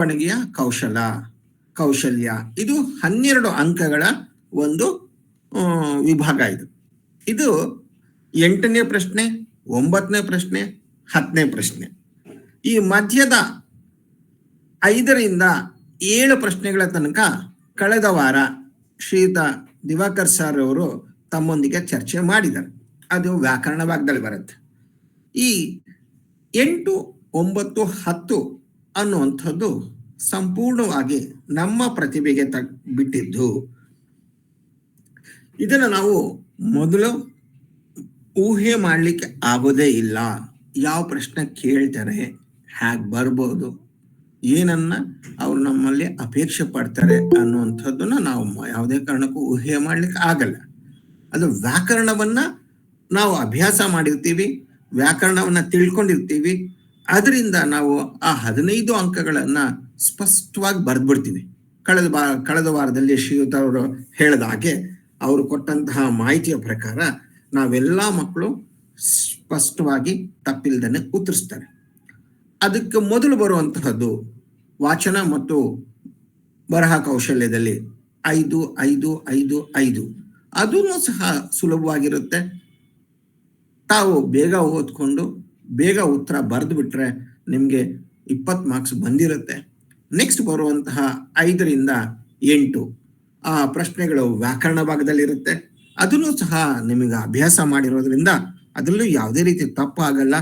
ಬರವಣಿಗೆಯ ಕೌಶಲ, ಕೌಶಲ್ಯ. ಇದು ಹನ್ನೆರಡು ಅಂಕಗಳ ಒಂದು ವಿಭಾಗ ಇದು. ಇದು ಎಂಟನೇ ಪ್ರಶ್ನೆ, ಒಂಬತ್ತನೇ ಪ್ರಶ್ನೆ, ಹತ್ತನೇ ಪ್ರಶ್ನೆ. ಈ ಮಧ್ಯದ ಐದರಿಂದ ಏಳು ಪ್ರಶ್ನೆಗಳ ತನಕ ಕಳೆದ ವಾರ ಶ್ರೀಯುತ ದಿವಾಕರ್ ಸರ್ ಅವರು ತಮ್ಮೊಂದಿಗೆ ಚರ್ಚೆ ಮಾಡಿದರು. ಅದು ವ್ಯಾಕರಣ ಭಾಗದಲ್ಲಿ ಬರುತ್ತೆ. ಈ ಎಂಟು, ಒಂಬತ್ತು, ಹತ್ತು ಅನ್ನುವಂಥದ್ದು ಸಂಪೂರ್ಣವಾಗಿ ನಮ್ಮ ಪ್ರತಿಭೆಗೆ ತ, ಬಿಟ್ಟಿದ್ದು. ಇದನ್ನು ನಾವು ಮೊದಲು ಊಹೆ ಮಾಡಲಿಕ್ಕೆ ಆಗೋದೇ ಇಲ್ಲ. ಯಾವ ಪ್ರಶ್ನೆ ಕೇಳ್ತಾರೆ, ಹ್ಯಾಗ್ ಬರ್ಬೋದು, ಏನನ್ನ ಅವ್ರು ನಮ್ಮಲ್ಲಿ ಅಪೇಕ್ಷೆ ಪಡ್ತಾರೆ ಅನ್ನುವಂಥದ್ದನ್ನ ನಾವು ಯಾವುದೇ ಕಾರಣಕ್ಕೂ ಊಹೆ ಮಾಡ್ಲಿಕ್ಕೆ ಆಗಲ್ಲ. ಅದು ವ್ಯಾಕರಣವನ್ನ ನಾವು ಅಭ್ಯಾಸ ಮಾಡಿರ್ತೀವಿ, ವ್ಯಾಕರಣವನ್ನ ತಿಳ್ಕೊಂಡಿರ್ತೀವಿ ಅದರಿಂದ ನಾವು ಆ ಹದಿನೈದು ಅಂಕಗಳನ್ನ ಸ್ಪಷ್ಟವಾಗಿ ಬರೆದ್ಬಿಡ್ತೀವಿ. ಕಳೆದ ಬಾ, ಕಳೆದ ವಾರದಲ್ಲಿ ಶ್ರೀಯುತ ಅವರು ಹೇಳಿದ ಹಾಗೆ ಅವರು ಕೊಟ್ಟಂತಹ ಮಾಹಿತಿಯ ಪ್ರಕಾರ ನಾವೆಲ್ಲ ಮಕ್ಕಳು ಸ್ಪಷ್ಟವಾಗಿ ತಪ್ಪಿಲ್ದನೆ ಉತ್ತರಿಸ್ತಾರೆ. ಅದಕ್ಕೆ ಮೊದಲು ಬರುವಂತಹದ್ದು ವಾಚನ ಮತ್ತು ಬರಹ ಕೌಶಲ್ಯದಲ್ಲಿ ಐದು ಐದು ಐದು ಐದು. ಅದೂ ಸಹ ಸುಲಭವಾಗಿರುತ್ತೆ. ತಾವು ಬೇಗ ಓದ್ಕೊಂಡು ಬೇಗ ಉತ್ತರ ಬರೆದು ಬಿಟ್ರೆ ನಿಮಗೆ ಇಪ್ಪತ್ತು ಮಾರ್ಕ್ಸ್ ಬಂದಿರುತ್ತೆ. ನೆಕ್ಸ್ಟ್ ಬರುವಂತಹ ಐದರಿಂದ ಎಂಟು. ಆ ಪ್ರಶ್ನೆಗಳು ವ್ಯಾಕರಣ ಭಾಗದಲ್ಲಿರುತ್ತೆ. ಅದನ್ನು ಸಹ ನಿಮಗೆ ಅಭ್ಯಾಸ ಮಾಡಿರೋದ್ರಿಂದ ಅದರಲ್ಲೂ ಯಾವುದೇ ರೀತಿ ತಪ್ಪು ಆಗಲ್ಲ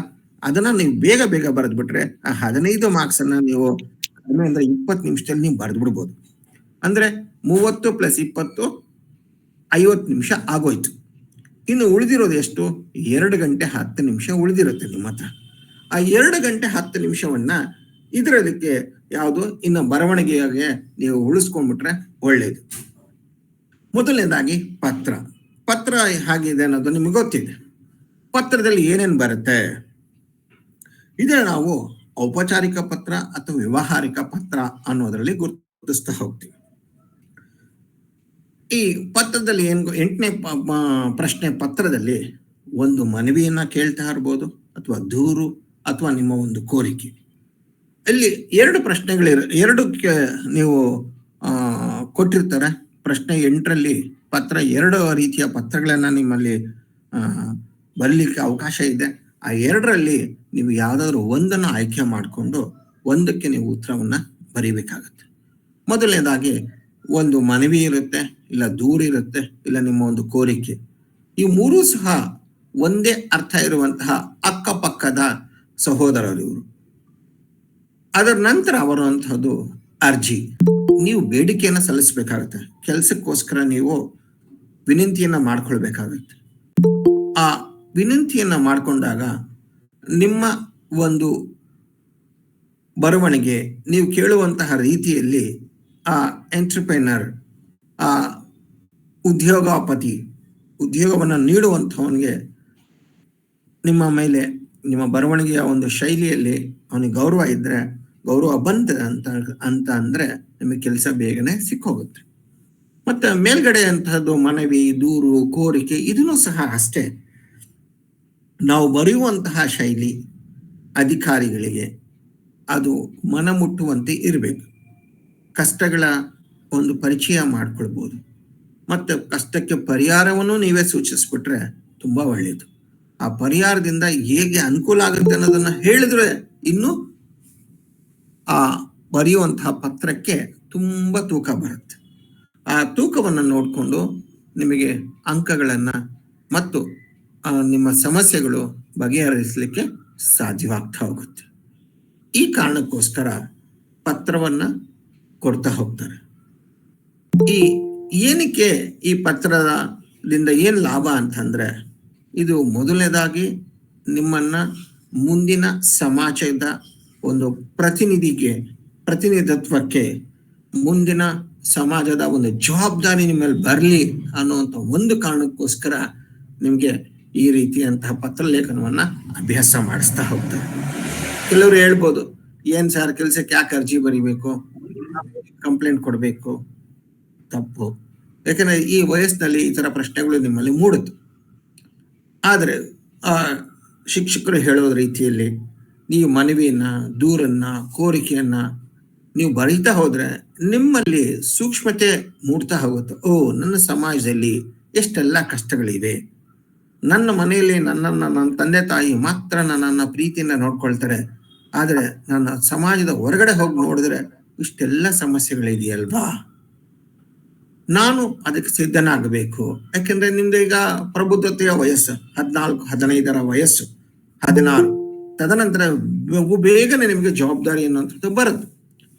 ಅದನ್ನ ನೀವು ಬೇಗ ಬೇಗ ಬರೆದು ಬಿಟ್ರೆ ಆ ಹದಿನೈದು ಮಾರ್ಕ್ಸ್ ಅನ್ನ ನೀವು ಕಡಿಮೆ ಅಂದ್ರೆ ಇಪ್ಪತ್ತು ನಿಮಿಷದಲ್ಲಿ ನೀವು ಬರೆದು ಬಿಡ್ಬೋದು. ಅಂದ್ರೆ ಮೂವತ್ತು ಪ್ಲಸ್ ಇಪ್ಪತ್ತು, ಐವತ್ತು ನಿಮಿಷ ಆಗೋಯ್ತು. ಇನ್ನು ಉಳಿದಿರೋದು ಎಷ್ಟು? ಎರಡು ಗಂಟೆ ಹತ್ತು ನಿಮಿಷ ಉಳಿದಿರುತ್ತೆ ನಿಮ್ಮ ಹತ್ರ. ಆ ಎರಡು ಗಂಟೆ ಹತ್ತು ನಿಮಿಷವನ್ನ ಇದರದಕ್ಕೆ ಯಾವುದು? ಇನ್ನು ಬರವಣಿಗೆಗೆ ನೀವು ಉಳಿಸ್ಕೊಂಡ್ಬಿಟ್ರೆ ಒಳ್ಳೆಯದು ಮೊದಲನೇದಾಗಿ ಪತ್ರ. ಪತ್ರ ಹಾಗಿದೆ ಅನ್ನೋದು ನಿಮಗೆ ಗೊತ್ತಿದೆ. ಪತ್ರದಲ್ಲಿ ಏನೇನು ಬರುತ್ತೆ? ಇದನ್ನ ನಾವು ಔಪಚಾರಿಕ ಪತ್ರ ಅಥವಾ ವ್ಯವಹಾರಿಕ ಪತ್ರ ಅನ್ನೋದರಲ್ಲಿ ಗುರುತಿಸ್ತಾ ಹೋಗ್ತೀವಿ. ಈ ಪತ್ರದಲ್ಲಿ ಏನ್ ಎಂಟನೇ ಪ್ರಶ್ನೆ ಪತ್ರದಲ್ಲಿ ಒಂದು ಮನವಿಯನ್ನ ಕೇಳ್ತಾ ಇರ್ಬೋದು ಅಥವಾ ದೂರು ಅಥವಾ ನಿಮ್ಮ ಒಂದು ಕೋರಿಕೆ. ಇಲ್ಲಿ ಎರಡು ಪ್ರಶ್ನೆಗಳಿರ, ಎರಡು ನೀವು ಕೊಟ್ಟಿರ್ತಾರೆ. ಪ್ರಶ್ನೆ ಎಂಟರಲ್ಲಿ ಪತ್ರ, ಎರಡು ರೀತಿಯ ಪತ್ರಗಳನ್ನ ನಿಮ್ಮಲ್ಲಿ ಬರಲಿಕ್ಕೆ ಅವಕಾಶ ಇದೆ. ಆ ಎರಡರಲ್ಲಿ ನೀವು ಯಾವ್ದಾದ್ರು ಒಂದನ್ನು ಆಯ್ಕೆ ಮಾಡಿಕೊಂಡು ಒಂದಕ್ಕೆ ನೀವು ಉತ್ತರವನ್ನ ಬರೀಬೇಕಾಗತ್ತೆ. ಮೊದಲನೇದಾಗಿ ಒಂದು ಮನವಿ ಇರುತ್ತೆ. ಇಲ್ಲ ದೂರ ಇರುತ್ತೆ, ಇಲ್ಲ ನಿಮ್ಮ ಒಂದು ಕೋರಿಕೆ. ಈ ಮೂರೂ ಸಹ ಒಂದೇ ಅರ್ಥ ಇರುವಂತಹ ಅಕ್ಕಪಕ್ಕದ ಸಹೋದರರು ಇವರು. ಅದರ ನಂತರ ಬರುವಂತಹದ್ದು ಅರ್ಜಿ. ನೀವು ಬೇಡಿಕೆಯನ್ನ ಸಲ್ಲಿಸಬೇಕಾಗತ್ತೆ. ಕೆಲಸಕ್ಕೋಸ್ಕರ ನೀವು ವಿನಂತಿಯನ್ನ ಮಾಡ್ಕೊಳ್ಬೇಕಾಗತ್ತೆ. ಆ ವಿನಂತಿಯನ್ನ ಮಾಡಿಕೊಂಡಾಗ ನಿಮ್ಮ ಒಂದು ಬರವಣಿಗೆ ನೀವು ಕೇಳುವಂತಹ ರೀತಿಯಲ್ಲಿ ಆ ಎಂಟರ್ಪ್ರೈನರ್ ಆ ಉದ್ಯೋಗಪತಿ, ಉದ್ಯೋಗವನ್ನು ನೀಡುವಂಥವನಿಗೆ ನಿಮ್ಮ ಮೇಲೆ, ನಿಮ್ಮ ಬರವಣಿಗೆಯ ಒಂದು ಶೈಲಿಯಲ್ಲಿ ಅವನಿಗೆ ಗೌರವ ಇದ್ರೆ, ಗೌರವ ಬಂತ ಅಂತ ಅಂತ ಅಂದ್ರೆ ನಿಮಗೆ ಕೆಲಸ ಬೇಗನೆ ಸಿಕ್ಕೋಗುತ್ತೆ. ಮತ್ತೆ ಮೇಲ್ಗಡೆ ಅಂತಹದ್ದು ಮನವಿ, ದೂರು, ಕೋರಿಕೆ ಇದನ್ನು ಸಹ ಅಷ್ಟೇ. ನಾವು ಬರೆಯುವಂತಹ ಶೈಲಿ, ಅಧಿಕಾರಿಗಳಿಗೆ ಅದು ಮನಮುಟ್ಟುವಂತೆ ಇರಬೇಕು. ಕಷ್ಟಗಳ ಒಂದು ಪರಿಚಯ ಮಾಡ್ಕೊಳ್ಬೋದು. ಮತ್ತೆ ಕಷ್ಟಕ್ಕೆ ಪರಿಹಾರವನ್ನು ನೀವೇ ಸೂಚಿಸ್ಬಿಟ್ರೆ ತುಂಬಾ ಒಳ್ಳೆಯದು ಆ ಪರಿಹಾರದಿಂದ ಹೇಗೆ ಅನುಕೂಲ ಆಗುತ್ತೆ ಅನ್ನೋದನ್ನ ಹೇಳಿದ್ರೆ ಇನ್ನು ಆ ಬರೆಯುವಂತಹ ಪತ್ರಕ್ಕೆ ತುಂಬಾ ತೂಕ ಬರುತ್ತೆ. ಆ ತೂಕವನ್ನು ನೋಡಿಕೊಂಡು ನಿಮಗೆ ಅಂಕಗಳನ್ನ ಮತ್ತು ನಿಮ್ಮ ಸಮಸ್ಯೆಗಳು ಬಗೆಹರಿಸಲಿಕ್ಕೆ ಸಾಧ್ಯವಾಗ್ತಾ ಹೋಗುತ್ತೆ. ಈ ಕಾರಣಕ್ಕೋಸ್ಕರ ಪತ್ರವನ್ನ ಕೊಡ್ತಾ ಹೋಗ್ತಾರೆ. ಈ ಏನಕ್ಕೆ ಈ ಪತ್ರದಿಂದ ಏನ್ ಲಾಭ ಅಂತಂದ್ರೆ ಇದು ಮೊದಲನೇದಾಗಿ ನಿಮ್ಮನ್ನ ಮುಂದಿನ ಸಮಾಜದ ಒಂದು ಪ್ರತಿನಿಧಿಗೆ, ಪ್ರತಿನಿಧಿತ್ವಕ್ಕೆ, ಮುಂದಿನ ಸಮಾಜದ ಒಂದು ಜವಾಬ್ದಾರಿ ನಿಮ್ಮ ಮೇಲೆ ಬರಲಿ ಅನ್ನುವಂಥ ಒಂದು ಕಾರಣಕ್ಕೋಸ್ಕರ ನಿಮಗೆ ಈ ರೀತಿಯಂತಹ ಪತ್ರಲೇಖನವನ್ನ ಅಭ್ಯಾಸ ಮಾಡಿಸ್ತಾ ಹೋಗ್ತಾರೆ. ಕೆಲವರು ಹೇಳ್ಬೋದು, ಏನು ಸರ್ ಕೆಲಸಕ್ಕೆ ಯಾಕೆ ಅರ್ಜಿ ಬರಿಬೇಕು? ಕಂಪ್ಲೇಂಟ್ ಕೊಡಬೇಕು? ತಪ್ಪು. ಯಾಕಂದ್ರೆ ಈ ವಯಸ್ಸಿನಲ್ಲಿ ಈ ಥರ ಪ್ರಶ್ನೆಗಳು ನಿಮ್ಮಲ್ಲಿ ಮೂಡುತ್ತೆ. ಆದರೆ, ಆ ಶಿಕ್ಷಕರು ಹೇಳೋ ರೀತಿಯಲ್ಲಿ ನೀವು ಮನವಿಯನ್ನು, ದೂರನ್ನ, ಕೋರಿಕೆಯನ್ನ ನೀವು ಬರೀತಾ ಹೋದರೆ ನಿಮ್ಮಲ್ಲಿ ಸೂಕ್ಷ್ಮತೆ ಮೂಡ್ತಾ ಹೋಗುತ್ತೆ. ಓ, ನನ್ನ ಸಮಾಜದಲ್ಲಿ ಎಷ್ಟೆಲ್ಲ ಕಷ್ಟಗಳಿವೆ ನನ್ನ ಮನೆಯಲ್ಲಿ ನನ್ನನ್ನು ನನ್ನ ತಂದೆ ತಾಯಿ ಮಾತ್ರ ನನ್ನನ್ನು ಪ್ರೀತಿಯಿಂದ ನೋಡ್ಕೊಳ್ತಾರೆ. ಆದರೆ ನನ್ನ ಸಮಾಜದ ಹೊರಗಡೆ ಹೋಗಿ ನೋಡಿದ್ರೆ ಇಷ್ಟೆಲ್ಲ ಸಮಸ್ಯೆಗಳಿದೆಯಲ್ವಾ? ನಾನು ಅದಕ್ಕೆ ಸಿದ್ಧನಾಗಬೇಕು. ಯಾಕೆಂದ್ರೆ ನಿಮ್ದು ಈಗ ಪ್ರಬುದ್ಧತೆಯ ವಯಸ್ಸು, ಹದಿನಾಲ್ಕು, ಹದಿನೈದರ ವಯಸ್ಸು, ಹದಿನಾರು. ತದನಂತರ ಬೇಗನೆ ನಿಮಗೆ ಜವಾಬ್ದಾರಿ ಅನ್ನುವಂಥದ್ದು ಬರುತ್ತೆ.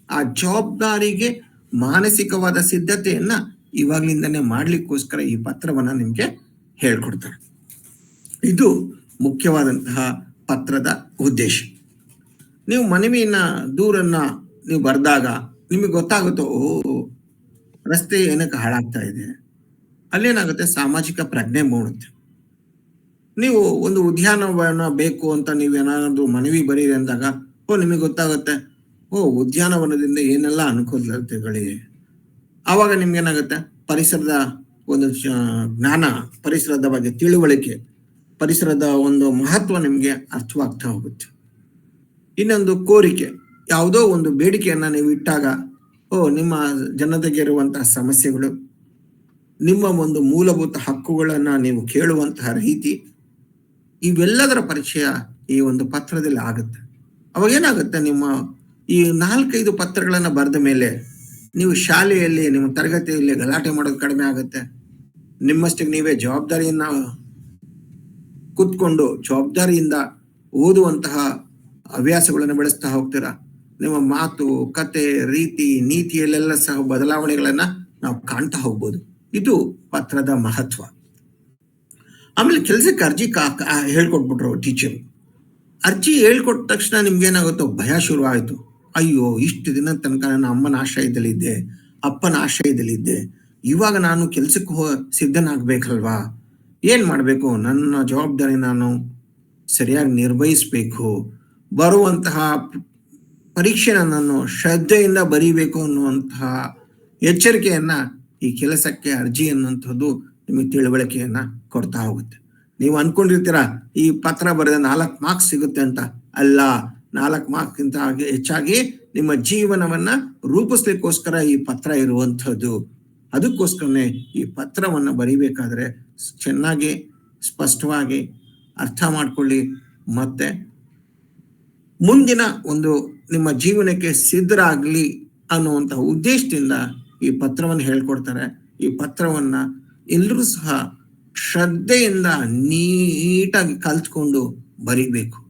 ಆ ಜವಾಬ್ದಾರಿಗೆ ಮಾನಸಿಕವಾದ ಸಿದ್ಧತೆಯನ್ನ ಇವಾಗ್ಲಿಂದನೇ ಮಾಡ್ಲಿಕ್ಕೋಸ್ಕರ ಈ ಪತ್ರವನ್ನ ನಿಮ್ಗೆ ಹೇಳ್ಕೊಡ್ತಾರೆ. ಇದು ಮುಖ್ಯವಾದಂತಹ ಪತ್ರದ ಉದ್ದೇಶ. ನೀವು ಮನವಿಯನ್ನ ದೂರನ್ನ ನೀವು ಬರೆದಾಗ ನಿಮಗೆ ಗೊತ್ತಾಗುತ್ತೋ ರಸ್ತೆ ಏನಕ್ಕೆ ಹಾಳಾಗ್ತಾ ಇದೆ? ಅಲ್ಲೇನಾಗುತ್ತೆ? ಸಾಮಾಜಿಕ ಪ್ರಜ್ಞೆ ಮೂಡುತ್ತೆ. ನೀವು ಒಂದು ಉದ್ಯಾನವನ ಬೇಕು ಅಂತ ನೀವು ಏನಾದ್ರು ಮನವಿ ಬರೀರಿ ಅಂದಾಗ, ಓ, ನಿಮಗೆ ಗೊತ್ತಾಗುತ್ತೆ. ಓ, ಉದ್ಯಾನವನದಿಂದ ಏನೆಲ್ಲ ಅನುಕೂಲತೆಗಳಿವೆ? ಆವಾಗ ನಿಮ್ಗೇನಾಗುತ್ತೆ? ಪರಿಸರದ ಒಂದು ಜ್ಞಾನ, ಪರಿಸರದ ಬಗ್ಗೆ ತಿಳುವಳಿಕೆ, ಪರಿಸರದ ಒಂದು ಮಹತ್ವ ನಿಮಗೆ ಅರ್ಥವಾಗ್ತಾ ಹೋಗುತ್ತೆ. ಇನ್ನೊಂದು ಕೋರಿಕೆ. ಯಾವುದೋ ಒಂದು ಬೇಡಿಕೆಯನ್ನ ನೀವು ಇಟ್ಟಾಗ ಓ, ನಿಮ್ಮ ಜನತೆಗೆ ಇರುವಂತಹ ಸಮಸ್ಯೆಗಳು, ನಿಮ್ಮ ಒಂದು ಮೂಲಭೂತ ಹಕ್ಕುಗಳನ್ನು ನೀವು ಕೇಳುವಂತಹ ರೀತಿ, ಇವೆಲ್ಲದರ ಪರಿಚಯ ಈ ಒಂದು ಪತ್ರದಲ್ಲಿ ಆಗುತ್ತೆ. ಅವಾಗ ಏನಾಗುತ್ತೆ, ನಿಮ್ಮ ಈ ನಾಲ್ಕೈದು ಪತ್ರಗಳನ್ನು ಬರೆದ ಮೇಲೆ ನೀವು ಶಾಲೆಯಲ್ಲಿ, ನಿಮ್ಮ ತರಗತಿಯಲ್ಲಿ ಗಲಾಟೆ ಮಾಡೋದು ಕಡಿಮೆ ಆಗುತ್ತೆ. ನಿಮ್ಮಷ್ಟಿಗೆ ನೀವೇ ಜವಾಬ್ದಾರಿಯನ್ನ ಕೂತ್ಕೊಂಡು ಜವಾಬ್ದಾರಿಯಿಂದ ಓದುವಂತಹ ಹವ್ಯಾಸಗಳನ್ನು ಬೆಳೆಸ್ತಾ ಹೋಗ್ತೀರಾ? ನಿಮ್ಮ ಮಾತು, ಕತೆ, ರೀತಿ, ನೀತಿಯಲ್ಲೆಲ್ಲ ಸಹ ಬದಲಾವಣೆಗಳನ್ನ ನಾವು ಕಾಣ್ತಾ ಹೋಗ್ಬೋದು. ಇದು ಪತ್ರದ ಮಹತ್ವ. ಆಮೇಲೆ ಕೆಲಸಕ್ಕೆ ಅರ್ಜಿ ಕಾ ಹೇಳ್ಕೊಟ್ಬಿಟ್ರು ಟೀಚರ್ ಅರ್ಜಿ ಹೇಳ್ಕೊಟ್ಟ ತಕ್ಷಣ ನಿಮ್ಗೆ ಏನಾಗುತ್ತೋ ಭಯ ಶುರು ಆಯ್ತು ಅಯ್ಯೋ, ಇಷ್ಟು ದಿನ ತನಕ ನನ್ನ ಅಮ್ಮನ ಆಶ್ರಯದಲ್ಲಿದ್ದೆ, ಅಪ್ಪನ ಆಶ್ರಯದಲ್ಲಿದ್ದೆ. ಇವಾಗ ನಾನು ಕೆಲ್ಸಕ್ಕೆ ಹೋ, ಸಿದ್ಧನಾಗಬೇಕಲ್ವಾ? ಏನ್ ಮಾಡಬೇಕು? ನನ್ನ ಜವಾಬ್ದಾರಿ ನಾನು ಸರಿಯಾಗಿ ನಿರ್ವಹಿಸ್ಬೇಕು. ಬರುವಂತಹ ಪರೀಕ್ಷೆನ ನನ್ನನ್ನು ಶ್ರದ್ಧೆಯಿಂದ ಬರೀಬೇಕು ಅನ್ನುವಂತಹ ಎಚ್ಚರಿಕೆಯನ್ನ ಈ ಕೆಲಸಕ್ಕೆ ಅರ್ಜಿ ಅನ್ನುವಂಥದ್ದು ನಿಮಗೆ ತಿಳುವಳಿಕೆಯನ್ನ ಕೊಡ್ತಾ ಹೋಗುತ್ತೆ. ನೀವು ಅನ್ಕೊಂಡಿರ್ತೀರಾ, ಈ ಪತ್ರ ಬರೆದ ನಾಲ್ಕು ಮಾರ್ಕ್ಸ್ ಸಿಗುತ್ತೆ ಅಂತ. ಅಲ್ಲ, ನಾಲ್ಕು ಮಾರ್ಕ್ಸ್ ಗಿಂತ ಹೆಚ್ಚಾಗಿ ನಿಮ್ಮ ಜೀವನವನ್ನ ರೂಪಿಸ್ಲಿಕ್ಕೋಸ್ಕರ ಈ ಪತ್ರ ಇರುವಂಥದ್ದು. ಅದಕ್ಕೋಸ್ಕರನೇ ಈ ಪತ್ರವನ್ನು ಬರೀಬೇಕಾದ್ರೆ ಚೆನ್ನಾಗಿ, ಸ್ಪಷ್ಟವಾಗಿ ಅರ್ಥ ಮಾಡ್ಕೊಳ್ಳಿ. ಮತ್ತೆ ಮುಂದಿನ ಒಂದು ನಿಮ್ಮ ಜೀವನಕ್ಕೆ ಸಿದ್ಧರಾಗ್ಲಿ ಅನ್ನುವಂತಹ ಉದ್ದೇಶದಿಂದ ಈ ಪತ್ರವನ್ನು ಹೇಳ್ಕೊಡ್ತಾರೆ. ಈ ಪತ್ರವನ್ನ ಎಲ್ಲರೂ ಸಹ ಶ್ರದ್ಧೆಯಿಂದ ನೀಟಾಗಿ ಕಲ್ತ್ಕೊಂಡು ಬರಿಬೇಕು.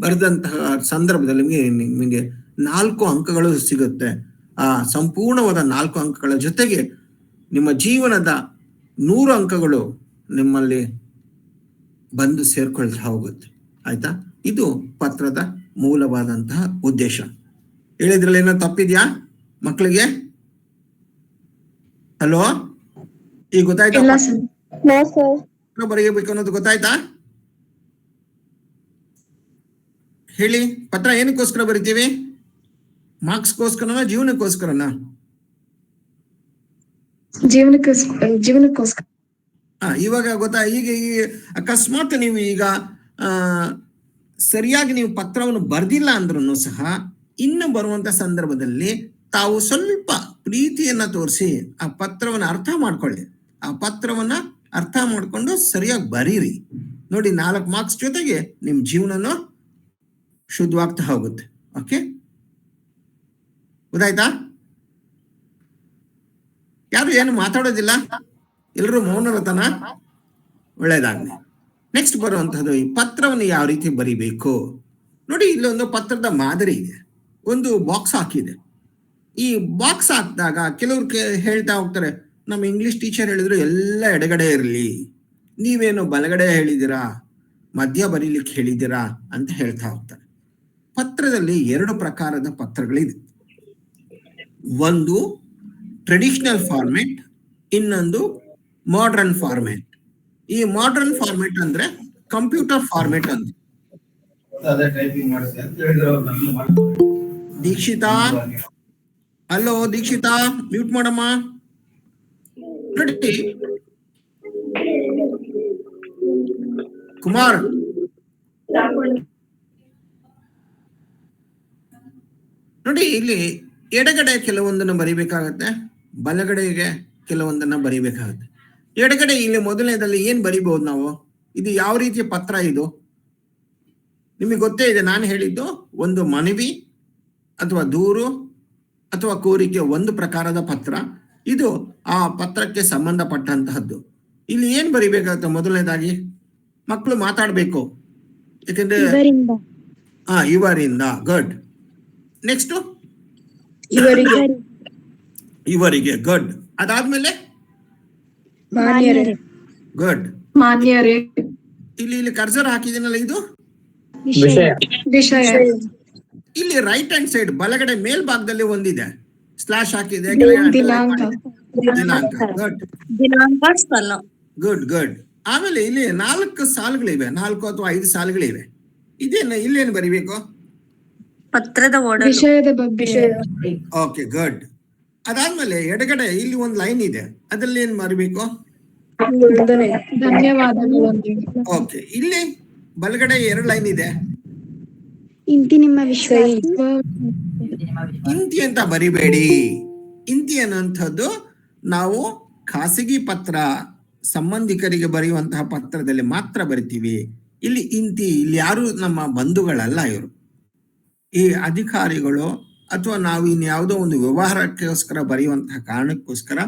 ಬರೆದಂತಹ ಸಂದರ್ಭದಲ್ಲಿ ನಿಮಗೆ ನಿಮಗೆ ನಾಲ್ಕು ಅಂಕಗಳು ಸಿಗುತ್ತೆ. ಆ ಸಂಪೂರ್ಣವಾದ ನಾಲ್ಕು ಅಂಕಗಳ ಜೊತೆಗೆ ನಿಮ್ಮ ಜೀವನದ ನೂರು ಅಂಕಗಳು ನಿಮ್ಮಲ್ಲಿ ಬಂದು ಸೇರ್ಕೊಳ್ತಾ ಹೋಗುತ್ತೆ. ಆಯ್ತಾ? ಇದು ಪತ್ರದ ಮೂಲವಾದಂತಹ ಉದ್ದೇಶ. ಹೇಳಿದ್ರಲ್ಲಿ ಏನೋ ತಪ್ಪಿದ್ಯಾ ಮಕ್ಕಳಿಗೆ ಹಲೋ ಈಗ ಗೊತ್ತಾಯ್ತಾ? ಬರೆಯಬೇಕು ಅನ್ನೋದು ಗೊತ್ತಾಯ್ತಾ? ಹೇಳಿ ಪತ್ರ ಏನಕ್ಕೋಸ್ಕರ ಬರಿತೀವಿ? ಮಾರ್ಕ್ಸ್ಗೋಸ್ಕರನ ಜೀವನಕ್ಕೋಸ್ಕರನ? ಜೀವನಕ್ಕೋಸ್ಕರ ಜೀವನಕ್ಕೋಸ್ಕರ. ಇವಾಗ ಗೊತ್ತಾ ಈಗ ಈ ಅಕಸ್ಮಾತ್ ನೀವು ಈಗ ಆ ಸರಿಯಾಗಿ ನೀವು ಪತ್ರವನ್ನು ಬರ್ದಿಲ್ಲ ಅಂದ್ರೂ ಸಹ ಇನ್ನು ಬರುವಂತ ಸಂದರ್ಭದಲ್ಲಿ ತಾವು ಸ್ವಲ್ಪ ಪ್ರೀತಿಯನ್ನ ತೋರಿಸಿ ಆ ಪತ್ರವನ್ನ ಅರ್ಥ ಮಾಡ್ಕೊಳ್ಳಿ. ಆ ಪತ್ರವನ್ನ ಅರ್ಥ ಮಾಡ್ಕೊಂಡು ಸರಿಯಾಗಿ ಬರೀರಿ. ನೋಡಿ ನಾಲ್ಕು ಮಾರ್ಕ್ಸ್ ಜೊತೆಗೆ ನಿಮ್ ಜೀವನನು ಶುದ್ಧವಾಗ್ತಾ ಹೋಗುತ್ತೆ. ಓಕೆ ಗೊತ್ತಾಯ್ತಾ? ಯಾರು ಏನು ಮಾತಾಡೋದಿಲ್ಲ? ಎಲ್ಲರೂ ಮೌನರತನ ಒಳ್ಳೇದಾಗ್ಲಿ. ನೆಕ್ಸ್ಟ್ ಬರುವಂತಹದ್ದು ಈ ಪತ್ರವನ್ನು ಯಾವ ರೀತಿ ಬರಿಬೇಕು? ನೋಡಿ ಇಲ್ಲೊಂದು ಪತ್ರದ ಮಾದರಿ ಇದೆ. ಒಂದು ಬಾಕ್ಸ್ ಹಾಕಿದೆ. ಈ ಬಾಕ್ಸ್ ಹಾಕಿದಾಗ ಕೆಲವ್ರು ಹೇಳ್ತಾ ಹೋಗ್ತಾರೆ, ನಮ್ಮ ಇಂಗ್ಲಿಷ್ ಟೀಚರ್ ಹೇಳಿದ್ರು ಎಲ್ಲ ಎಡಗಡೆ ಇರಲಿ. ನೀವೇನು ಬಲಗಡೆ ಹೇಳಿದಿರಾ ಮಧ್ಯ ಬರೀಲಿಕ್ಕೆ ಹೇಳಿದ್ದೀರಾ? ಅಂತ ಹೇಳ್ತಾ ಹೋಗ್ತಾರೆ. ಪತ್ರದಲ್ಲಿ ಎರಡು ಪ್ರಕಾರದ ಪತ್ರಗಳಿದೆ. ಒಂದು ಟ್ರೆಡಿಷನಲ್ ಫಾರ್ಮೆಟ್ ಇನ್ನೊಂದು ಮಾಡರ್ನ್ ಫಾರ್ಮೆಟ್ ಈ ಮಾಡರ್ನ್ ಫಾರ್ಮೆಟ್ ಅಂದ್ರೆ ಕಂಪ್ಯೂಟರ್ ಫಾರ್ಮೆಟ್ ಅಂತ. ದೀಕ್ಷಿತಾ? ಹಲೋ ದೀಕ್ಷಿತಾ? ಮ್ಯೂಟ್ ಮಾಡಮ್ಮ. ನೋಡಿ ಕುಮಾರ್? ನೋಡಿ ಇಲ್ಲಿ ಎಡಗಡೆ ಕೆಲವೊಂದನ್ನು ಬರಿಬೇಕಾಗತ್ತೆ ಬಲಗಡೆಗೆ ಕೆಲವೊಂದನ್ನ ಬರಿಬೇಕಾಗತ್ತೆ. ಎಡಗಡೆ ಇಲ್ಲಿ ಮೊದಲನೇದಲ್ಲಿ ಏನ್ ಬರಿಬಹುದು ನಾವು? ಇದು ಯಾವ ರೀತಿಯ ಪತ್ರ ಇದು? ನಿಮಗೆ ಗೊತ್ತೇ ಇದೆ ನಾನು ಹೇಳಿದ್ದು ಒಂದು ಮನವಿ ಅಥವಾ ದೂರು ಅಥವಾ ಕೋರಿಕೆ ಒಂದು ಪ್ರಕಾರದ ಪತ್ರ. ಇದು ಆ ಪತ್ರಕ್ಕೆ ಸಂಬಂಧಪಟ್ಟಂತಹದ್ದು. ಇಲ್ಲಿ ಏನ್ ಬರಿಬೇಕಾಗುತ್ತೆ ಮೊದಲನೇದಾಗಿ? ಮಕ್ಕಳು ಮಾತಾಡ್ಬೇಕು. ಯಾಕಂದ್ರೆ ಹಾ ಇವರಿಂದ. ಗಡ್ ನೆಕ್ಸ್ಟ್ ಇವರಿಗೆ. ಗಡ್ ಅದಾದ್ಮೇಲೆ ಗುಡ್ ಮಾನ್ಯರೇ. ಇಲ್ಲಿ ಇಲ್ಲಿ ಕರ್ಸರ್ ಹಾಕಿದೀನಲ್ಲ ಇದು? ವಿಷಯ. ವಿಷಯ. ಇಲ್ಲಿ ರೈಟ್ ಹ್ಯಾಂಡ್ ಸೈಡ್ ಬಲಗಡೆ ಮೇಲ್ಭಾಗದಲ್ಲಿ ಒಂದಿದೆ. ಸ್ಲಾಶ್ ಹಾಕಿದೆ ಗುಡ್ ಗುಡ್ ಗುಡ್ ಆಮೇಲೆ ಇಲ್ಲಿ ನಾಲ್ಕು ಸಾಲುಗಳಿವೆ. ನಾಲ್ಕು ಅಥವಾ ಐದು ಸಾಲುಗಳಿವೆ. ಇದೇನು ಇಲ್ಲೇನು ಬರಿಬೇಕು? ಪತ್ರದ ವಿಷಯದ ಬಗ್ಗೆ. ಓಕೆ ಗುಡ್ ಅದಾದ್ಮೇಲೆ ಎಡಗಡೆ ಇಲ್ಲಿ ಒಂದು ಲೈನ್ ಇದೆ. ಅದ್ರಲ್ಲಿ ಏನ್ ಮರಿಬೇಕು ಓಕೆ ಇಲ್ಲಿ ಬಲಗಡೆ ಎರಡು ಲೈನ್ ಇದೆ. ಇಂತಿ ನಿಮ್ಮ ಇಂತಿ ಅಂತ ಬರಿಬೇಡಿ. ಇಂತಿ ಅನ್ನುವಂಥದ್ದು ನಾವು ಖಾಸಗಿ ಪತ್ರ ಸಂಬಂಧಿಕರಿಗೆ ಬರೆಯುವಂತಹ ಪತ್ರದಲ್ಲಿ ಮಾತ್ರ ಬರಿತೀವಿ. ಇಲ್ಲಿ ಇಂತಿ ಇಲ್ಲಿ ಯಾರು ನಮ್ಮ ಬಂಧುಗಳಲ್ಲ ಇವರು. ಈ ಅಧಿಕಾರಿಗಳು ಅಥವಾ ನಾವು ಇನ್ಯಾವುದೋ ಒಂದು ವ್ಯವಹಾರಕ್ಕೋಸ್ಕರ ಬರೆಯುವಂತಹ ಕಾರಣಕ್ಕೋಸ್ಕರ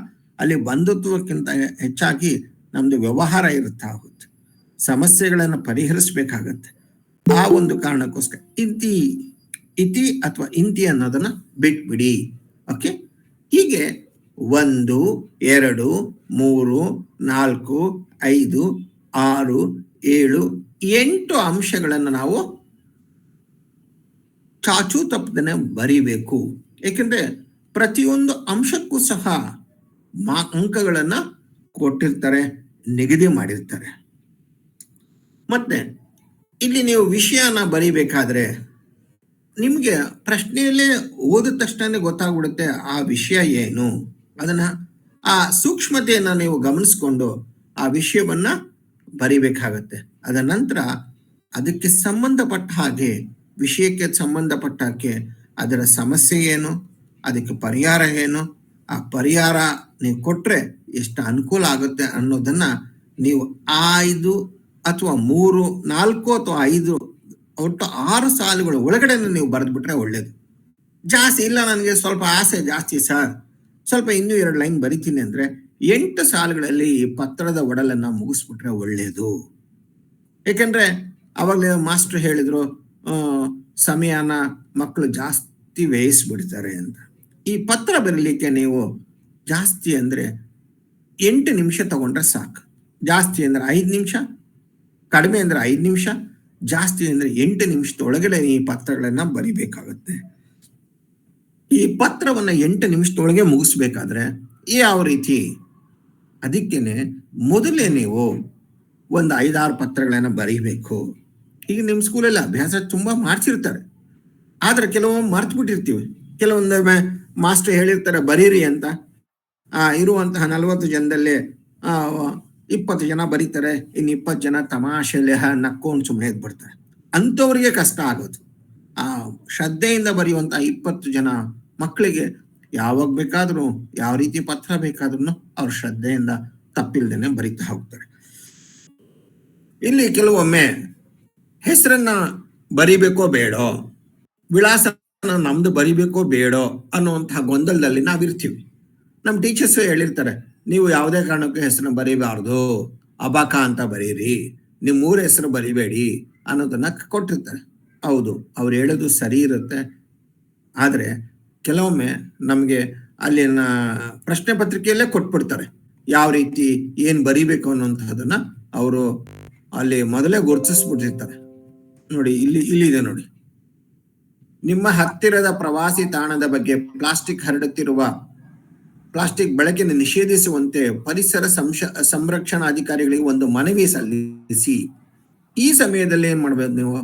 ಅಲ್ಲಿ ಬಂಧುತ್ವಕ್ಕಿಂತ ಹೆಚ್ಚಾಗಿ ನಮ್ದು ವ್ಯವಹಾರ ಇರುತ್ತಾ ಹೋಗುತ್ತೆ. ಸಮಸ್ಯೆಗಳನ್ನು ಪರಿಹರಿಸಬೇಕಾಗತ್ತೆ. ಆ ಒಂದು ಕಾರಣಕ್ಕೋಸ್ಕರ ಇಂತಿ, ಇತಿ ಅಥವಾ ಇಂತಿ ಅನ್ನೋದನ್ನ ಬಿಟ್ಬಿಡಿ. ಓಕೆ ಹೀಗೆ ಒಂದು, ಎರಡು, ಮೂರು, ನಾಲ್ಕು, ಐದು, ಆರು, ಏಳು, ಎಂಟು ಅಂಶಗಳನ್ನು ನಾವು ಚಾಚು ತಪ್ಪದನೆ ಬರಿಬೇಕು. ಏಕೆಂದ್ರೆ ಪ್ರತಿಯೊಂದು ಅಂಶಕ್ಕೂ ಸಹ ಮಾ ಅಂಕಗಳನ್ನ ಕೊಟ್ಟಿರ್ತಾರೆ, ನಿಗದಿ ಮಾಡಿರ್ತಾರೆ. ಮತ್ತೆ ಇಲ್ಲಿ ನೀವು ವಿಷಯನ ಬರಿಬೇಕಾದ್ರೆ ನಿಮಗೆ ಪ್ರಶ್ನೆಯಲ್ಲೇ ಓದಿದ ತಕ್ಷಣ ಗೊತ್ತಾಗ್ಬಿಡುತ್ತೆ ಆ ವಿಷಯ ಏನು. ಅದನ್ನ ಆ ಸೂಕ್ಷ್ಮತೆಯನ್ನ ನೀವು ಗಮನಿಸ್ಕೊಂಡು ಆ ವಿಷಯವನ್ನ ಬರಿಬೇಕಾಗತ್ತೆ. ಅದ ನಂತರ ಅದಕ್ಕೆ ಸಂಬಂಧಪಟ್ಟ ಹಾಗೆ ವಿಷಯಕ್ಕೆ ಸಂಬಂಧಪಟ್ಟಕ್ಕೆ ಅದರ ಸಮಸ್ಯೆ ಏನು, ಅದಕ್ಕೆ ಪರಿಹಾರ ಏನು, ಆ ಪರಿಹಾರ ನೀವು ಕೊಟ್ಟರೆ ಎಷ್ಟು ಅನುಕೂಲ ಆಗುತ್ತೆ ಅನ್ನೋದನ್ನ ನೀವು ಐದು ಅಥವಾ ಮೂರು, ನಾಲ್ಕು ಅಥವಾ ಐದು, ಒಟ್ಟು ಆರು ಸಾಲುಗಳ ಒಳಗಡೆ ನೀವು ಬರೆದ್ಬಿಟ್ರೆ ಒಳ್ಳೇದು. ಜಾಸ್ತಿ ಇಲ್ಲ ನನಗೆ, ಸ್ವಲ್ಪ ಆಸೆ ಜಾಸ್ತಿ ಸರ್. ಸ್ವಲ್ಪ ಇನ್ನೂ ಎರಡು ಲೈನ್ ಬರಿತೀನಿ ಅಂದ್ರೆ ಎಂಟು ಸಾಲುಗಳಲ್ಲಿ ಈ ಪತ್ರದ ಒಡಲನ್ನ ಮುಗಿಸ್ಬಿಟ್ರೆ ಒಳ್ಳೇದು. ಏಕೆಂದರೆ ಅವಾಗಲೇ ಮಾಸ್ಟರ್ ಹೇಳಿದ್ರು ಸಮಯನ ಮಕ್ಕಳು ಜಾಸ್ತಿ ವ್ಯಯಿಸ್ಬಿಡ್ತಾರೆ ಅಂತ. ಈ ಪತ್ರ ಬರಲಿಕ್ಕೆ ನೀವು ಜಾಸ್ತಿ ಅಂದ್ರೆ ಎಂಟು ನಿಮಿಷ ತಗೊಂಡ್ರೆ ಸಾಕು. ಜಾಸ್ತಿ ಅಂದ್ರೆ ಐದು ನಿಮಿಷ, ಕಡಿಮೆ ಅಂದ್ರೆ ಐದು ನಿಮಿಷ, ಜಾಸ್ತಿ ಅಂದ್ರೆ ಎಂಟು ನಿಮಿಷದೊಳಗಡೆ ಈ ಪತ್ರಗಳನ್ನ ಬರಿಬೇಕಾಗುತ್ತೆ. ಈ ಪತ್ರವನ್ನ ಎಂಟು ನಿಮಿಷದೊಳಗೆ ಮುಗಿಸ್ಬೇಕಾದ್ರೆ ಯಾವ ರೀತಿ? ಅದಕ್ಕೇನೆ ಮೊದಲೇ ನೀವು ಒಂದು ಐದಾರು ಪತ್ರಗಳನ್ನ ಬರೀಬೇಕು. ಈಗ ನಿಮ್ಮ ಸ್ಕೂಲಲ್ಲಿ ಅಭ್ಯಾಸ ತುಂಬಾ ಮಾಡ್ಸಿರ್ತಾರೆ. ಆದ್ರೆ ಕೆಲವೊಮ್ಮೆ ಮರ್ತು ಬಿಟ್ಟಿರ್ತೀವಿ ಕೆಲವೊಂದೊಮ್ಮೆ ಮಾಸ್ಟರ್ ಹೇಳಿರ್ತಾರೆ, ಬರೀರಿ ಅಂತ. ಆ, ಇರುವಂತಹ ನಲವತ್ತು ಜನದಲ್ಲಿ, ಆ, ಇಪ್ಪತ್ತು ಜನ ಬರೀತಾರೆ, ಇನ್ನು ಇಪ್ಪತ್ತು ಜನ ತಮಾಷೆಲೆ ಹ ನಕ್ಕೊಂಡು ಸುಮ್ಮನೆ ಬಿಡ್ತಾರೆ ಅಂಥವ್ರಿಗೆ ಕಷ್ಟ ಆಗೋದು. ಆ, ಶ್ರದ್ಧೆಯಿಂದ ಬರೆಯುವಂತಹ ಇಪ್ಪತ್ತು ಜನ ಮಕ್ಕಳಿಗೆ ಯಾವಾಗ ಬೇಕಾದ್ರೂ, ಯಾವ ರೀತಿ ಪತ್ರ ಬೇಕಾದ್ರೂ ಅವ್ರ ಶ್ರದ್ಧೆಯಿಂದ ತಪ್ಪಿಲ್ದೇನೆ ಬರೀತಾ ಹೋಗ್ತಾರೆ. ಇಲ್ಲಿ ಕೆಲವೊಮ್ಮೆ ಹೆಸರನ್ನ ಬರಿಬೇಕೋ ಬೇಡೋ? ವಿಳಾಸ ನಮ್ದು ಬರಿಬೇಕೋ ಬೇಡೋ? ಅನ್ನುವಂತಹ ಗೊಂದಲದಲ್ಲಿ ನಾವಿರ್ತೀವಿ. ನಮ್ಮ ಟೀಚರ್ಸ್ ಹೇಳಿರ್ತಾರೆ, ನೀವು ಯಾವುದೇ ಕಾರಣಕ್ಕೂ ಹೆಸರನ್ನ ಬರೀಬಾರ್ದು. ಅಬಾಕ ಅಂತ ಬರೀರಿ. ನಿಮ್ಮ ಊರ ಹೆಸರು ಬರಿಬೇಡಿ ಅನ್ನೋದನ್ನ ಕೊಟ್ಟಿರ್ತಾರೆ. ಹೌದು, ಅವ್ರು ಹೇಳೋದು ಸರಿ ಇರುತ್ತೆ. ಆದ್ರೆ ಕೆಲವೊಮ್ಮೆ ನಮಗೆ ಅಲ್ಲಿನ ಪ್ರಶ್ನೆ ಪತ್ರಿಕೆಯಲ್ಲೇ ಕೊಟ್ಬಿಡ್ತಾರೆ. ಯಾವ ರೀತಿ, ಏನು ಬರಿಬೇಕು ಅನ್ನುವಂತಹದನ್ನ ಅವರು ಅಲ್ಲಿ ಮೊದಲೇ ಗುರುತಿಸ್ಬಿಟ್ಟಿರ್ತಾರೆ. ನೋಡಿ, ಇಲ್ಲಿ ಇಲ್ಲಿದೆ ನೋಡಿ. ನಿಮ್ಮ ಹತ್ತಿರದ ಪ್ರವಾಸಿ ತಾಣದ ಬಗ್ಗೆ ಪ್ಲಾಸ್ಟಿಕ್ ಹರಡುತ್ತಿರುವ, ಪ್ಲಾಸ್ಟಿಕ್ ಬಳಕೆಯನ್ನು ನಿಷೇಧಿಸುವಂತೆ ಪರಿಸರ ಸಂಶ, ಸಂರಕ್ಷಣಾಧಿಕಾರಿಗಳಿಗೆ ಒಂದು ಮನವಿ ಸಲ್ಲಿಸಿ. ಈ ಸಮಯದಲ್ಲಿ ಏನ್ ಮಾಡ್ಬೇಕು ನೀವು?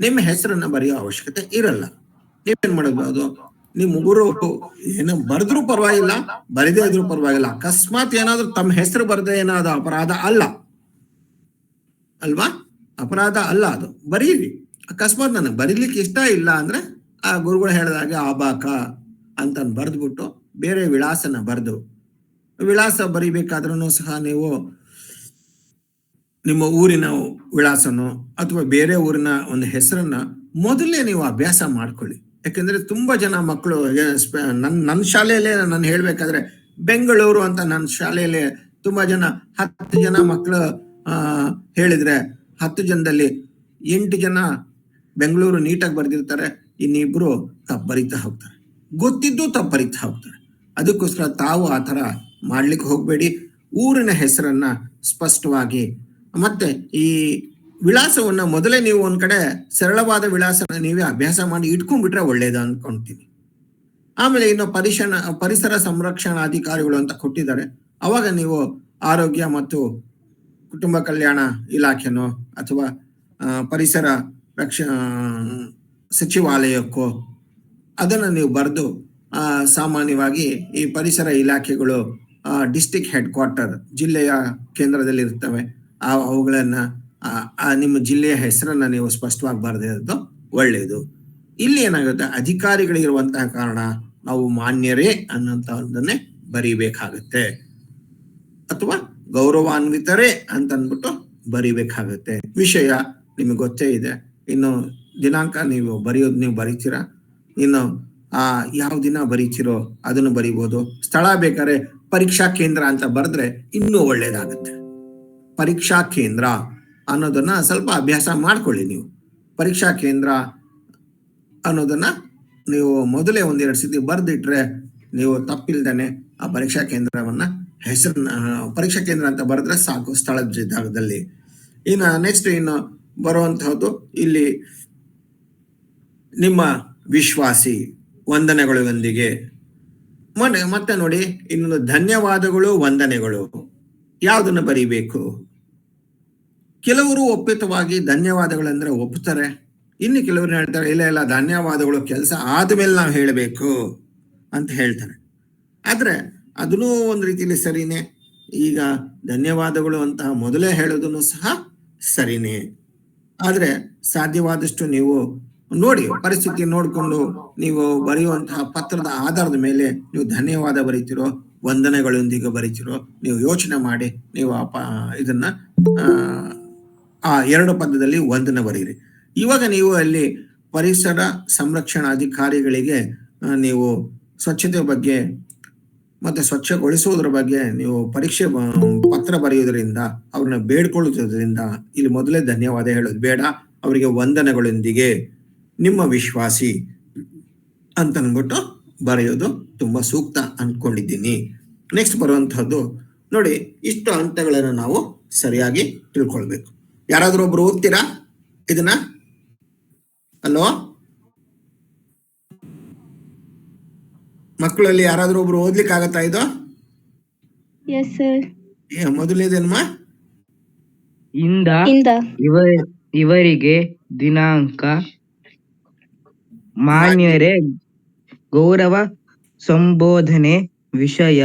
ನಿಮ್ಮ ಹೆಸರನ್ನ ಬರೆಯೋ ಅವಶ್ಯಕತೆ ಇರಲ್ಲ. ನೀವೇನ್ ಮಾಡಬಹುದು ನಿಮ್ಮ ಮುಗುರು ಏನು ಬರೆದ್ರೂ ಪರವಾಗಿಲ್ಲ, ಬರೆದೇ ಇದ್ರೂ ಪರವಾಗಿಲ್ಲ. ಅಕಸ್ಮಾತ್ ಏನಾದ್ರೂ ತಮ್ಮ ಹೆಸರು ಬರದೇ ಏನಾದ ಅಪರಾಧ ಅಲ್ಲ. ಅಲ್ವಾ? ಅಪರಾಧ ಅಲ್ಲ ಅದು. ಬರೀರಿ. ಅಕಸ್ಮಾತ್ ನನಗೆ ಬರೀಲಿಕ್ಕೆ ಇಷ್ಟ ಇಲ್ಲ ಅಂದ್ರೆ ಆ ಗುರುಗಳು ಹೇಳಿದಾಗೆ ಆಬಾಕ ಅಂತ ಬರೆದ್ಬಿಟ್ಟು ಬೇರೆ ವಿಳಾಸನ ಬರೆದು. ವಿಳಾಸ ಬರಿಬೇಕಾದ್ರೂ ಸಹ ನೀವು ನಿಮ್ಮ ಊರಿನ ವಿಳಾಸನೋ ಅಥವಾ ಬೇರೆ ಊರಿನ ಒಂದು ಹೆಸರನ್ನ ಮೊದಲೇ ನೀವು ಅಭ್ಯಾಸ ಮಾಡ್ಕೊಳ್ಳಿ. ಯಾಕೆಂದ್ರೆ ತುಂಬಾ ಜನ ಮಕ್ಕಳು ನನ್ನ ನನ್ನ ಶಾಲೆಯಲ್ಲೇ ನಾನು ಹೇಳ್ಬೇಕಾದ್ರೆ ಬೆಂಗಳೂರು ಅಂತ ನನ್ನ ಶಾಲೆಯಲ್ಲಿ ತುಂಬಾ ಜನ ಹತ್ತು ಜನ ಮಕ್ಕಳು ಹೇಳಿದ್ರೆ ಹತ್ತು ಜನದಲ್ಲಿ ಎಂಟು ಜನ ಬೆಂಗಳೂರು ನೀಟಾಗಿ ಬರೆದಿರ್ತಾರೆ, ಇನ್ನಿಬ್ರು ತಪ್ಪು ಬರಿತಾ ಹೋಗ್ತಾರೆ. ಗೊತ್ತಿದ್ದು ತಪ್ಪು ಬರಿತಾ ಹೋಗ್ತಾರೆ. ಅದಕ್ಕೋಸ್ಕರ ತಾವು ಆ ಥರ ಮಾಡ್ಲಿಕ್ಕೆ ಹೋಗಬೇಡಿ. ಊರಿನ ಹೆಸರನ್ನ ಸ್ಪಷ್ಟವಾಗಿ ಮತ್ತೆ ಈ ವಿಳಾಸವನ್ನ ಮೊದಲೇ ನೀವು ಒಂದ್ ಕಡೆ ಸರಳವಾದ ವಿಳಾಸನ ನೀವೇ ಅಭ್ಯಾಸ ಮಾಡಿ ಇಟ್ಕೊಂಡ್ಬಿಟ್ರೆ ಒಳ್ಳೇದು ಅನ್ಕೊಂತೀನಿ. ಆಮೇಲೆ ಇನ್ನು ಪರಿಶನ ಪರಿಸರ ಸಂರಕ್ಷಣಾಧಿಕಾರಿಗಳು ಅಂತ ಕೊಟ್ಟಿದ್ದಾರೆ. ಅವಾಗ ನೀವು ಆರೋಗ್ಯ ಮತ್ತು ಕುಟುಂಬ ಕಲ್ಯಾಣ ಇಲಾಖೆನೋ ಅಥವಾ ಪರಿಸರ ರಕ್ಷ ಸಚಿವಾಲಯಕ್ಕೋ ಅದನ್ನು ನೀವು ಬರೆದು ಸಾಮಾನ್ಯವಾಗಿ ಈ ಪರಿಸರ ಇಲಾಖೆಗಳು ಡಿಸ್ಟಿಕ್ ಹೆಡ್ ಕ್ವಾರ್ಟರ್ ಜಿಲ್ಲೆಯ ಕೇಂದ್ರದಲ್ಲಿ ಇರ್ತವೆ ಆ ಅವುಗಳನ್ನ ನಿಮ್ಮ ಜಿಲ್ಲೆಯ ಹೆಸರನ್ನ ನೀವು ಸ್ಪಷ್ಟವಾಗಿ ಬರೆದಿರೋದು ಒಳ್ಳೆಯದು ಇಲ್ಲಿ ಏನಾಗುತ್ತೆ? ಅಧಿಕಾರಿಗಳಿರುವಂತಹ ಕಾರಣ ನಾವು ಮಾನ್ಯರೇ ಅನ್ನೋಂಥದ್ದನ್ನೇ ಬರೀಬೇಕಾಗತ್ತೆ. ಅಥವಾ ಗೌರವಾನ್ವಿತರೇ ಅಂತ ಅಂದ್ಬಿಟ್ಟು ಬರಿಬೇಕಾಗತ್ತೆ. ವಿಷಯ ನಿಮಗೆ ಗೊತ್ತೇ ಇದೆ. ಇನ್ನು ದಿನಾಂಕ ನೀವು ಬರೆಯೋದು ನೀವು ಬರಿತೀರಾ? ಇನ್ನು ಆ ಯಾವ ದಿನ ಬರೀತಿರೋ ಅದನ್ನು ಬರಿಬೋದು. ಸ್ಥಳ ಬೇಕಾದ್ರೆ ಪರೀಕ್ಷಾ ಕೇಂದ್ರ ಅಂತ ಬರೆದ್ರೆ ಇನ್ನೂ ಒಳ್ಳೇದಾಗುತ್ತೆ. ಪರೀಕ್ಷಾ ಕೇಂದ್ರ ಅನ್ನೋದನ್ನ ಸ್ವಲ್ಪ ಅಭ್ಯಾಸ ಮಾಡ್ಕೊಳ್ಳಿ ನೀವು. ಪರೀಕ್ಷಾ ಕೇಂದ್ರ ಅನ್ನೋದನ್ನ ನೀವು ಮೊದಲೇ ಒಂದೆರಡು ಸತಿ ಬರೆದಿಟ್ರೆ ನೀವು ತಪ್ಪಿಲ್ದೇನೆ ಆ ಪರೀಕ್ಷಾ ಕೇಂದ್ರವನ್ನ ಹೆಸರನ್ನ ಪರೀಕ್ಷಾ ಕೇಂದ್ರ ಅಂತ ಬರೆದ್ರೆ ಸಾಕು ಸ್ಥಳದ ಜಾಗದಲ್ಲಿ ಇನ್ನು ನೆಕ್ಸ್ಟ್ ಇನ್ನು ಬರುವಂತಹದ್ದು ಇಲ್ಲಿ ನಿಮ್ಮ ವಿಶ್ವಾಸಿ ವಂದನೆಗಳೊಂದಿಗೆ ಮೊನ್ನೆ, ಮತ್ತೆ ನೋಡಿ, ಇನ್ನೊಂದು ಧನ್ಯವಾದಗಳು, ವಂದನೆಗಳು. ಯಾವುದನ್ನು ಬರೀಬೇಕು? ಕೆಲವರು ಒಪ್ಪಿತವಾಗಿ ಧನ್ಯವಾದಗಳಂದ್ರೆ ಒಪ್ಪುತ್ತಾರೆ. ಇನ್ನು ಕೆಲವರು ಹೇಳ್ತಾರೆ, ಇಲ್ಲ ಇಲ್ಲ, ಧನ್ಯವಾದಗಳು, ಕೆಲಸ ಆದ್ಮೇಲೆ ನಾವು ಹೇಳಬೇಕು ಅಂತ ಹೇಳ್ತಾರೆ. ಆದ್ರೆ ಅದನ್ನೂ ಒಂದು ರೀತಿಯಲ್ಲಿ ಸರಿನೇ. ಈಗ ಧನ್ಯವಾದಗಳು ಅಂತ ಮೊದಲೇ ಹೇಳೋದನ್ನು ಸಹ ಸರಿನೇ. ಆದ್ರೆ ಸಾಧ್ಯವಾದಷ್ಟು ನೀವು ನೋಡಿ, ಪರಿಸ್ಥಿತಿ ನೋಡಿಕೊಂಡು ನೀವು ಬರೆಯುವಂತಹ ಪತ್ರದ ಆಧಾರದ ಮೇಲೆ ನೀವು ಧನ್ಯವಾದ ಬರೀತಿರೋ, ವಂದನೆಗಳೊಂದಿಗೆ ಬರೀತಿರೋ, ನೀವು ಯೋಚನೆ ಮಾಡಿ, ನೀವು ಆ ಇದನ್ನ, ಆ ಎರಡು ಪದದಲ್ಲಿ ವಂದನೆ ಬರೀರಿ. ಇವಾಗ ನೀವು ಅಲ್ಲಿ ಪರಿಸರ ಸಂರಕ್ಷಣಾ ಅಧಿಕಾರಿಗಳಿಗೆ ನೀವು ಸ್ವಚ್ಛತೆ ಬಗ್ಗೆ ಮತ್ತೆ ಸ್ವಚ್ಛಗೊಳಿಸುವುದರ ಬಗ್ಗೆ ನೀವು ಪರೀಕ್ಷೆ ಪತ್ರ ಬರೆಯುವುದರಿಂದ, ಅವ್ರನ್ನ ಬೇಡ್ಕೊಳ್ಳುವುದರಿಂದ ಇಲ್ಲಿ ಮೊದಲೇ ಧನ್ಯವಾದ ಹೇಳೋದು ಬೇಡ. ಅವರಿಗೆ ವಂದನೆಗಳೊಂದಿಗೆ ನಿಮ್ಮ ವಿಶ್ವಾಸಿ ಅಂತ ಅಂದ್ಬಿಟ್ಟು ಬರೆಯೋದು ತುಂಬಾ ಸೂಕ್ತ ಅನ್ಕೊಂಡಿದ್ದೀನಿ. ನೆಕ್ಸ್ಟ್ ಬರುವಂತಹದ್ದು, ನೋಡಿ ಇಷ್ಟು ಹಂತಗಳನ್ನು ನಾವು ಸರಿಯಾಗಿ ತಿಳ್ಕೊಳ್ಬೇಕು. ಯಾರಾದ್ರೂ ಒಬ್ರು ಓದ್ತೀರಾ? ಇದನ್ನ? ಅಲ್ವಾ ಮಕ್ಕಳಲ್ಲಿ ಯಾರಾದ್ರೂ ಒಬ್ರು ಓದ್ಲಿಕ್ಕೆ ಆಗತ್ತಾ ಇದು? ಎಸ್ ಸರ್ ಏ, ಮೊದಲನೇದೇನಮ್ಮ ಇಂದ ಇಂದ. ಇವ ಇವರಿಗೆ ದಿನಾಂಕ ಮಾನ್ಯರೇ ಗೌರವ ಸಂಬೋಧನೆ ವಿಷಯ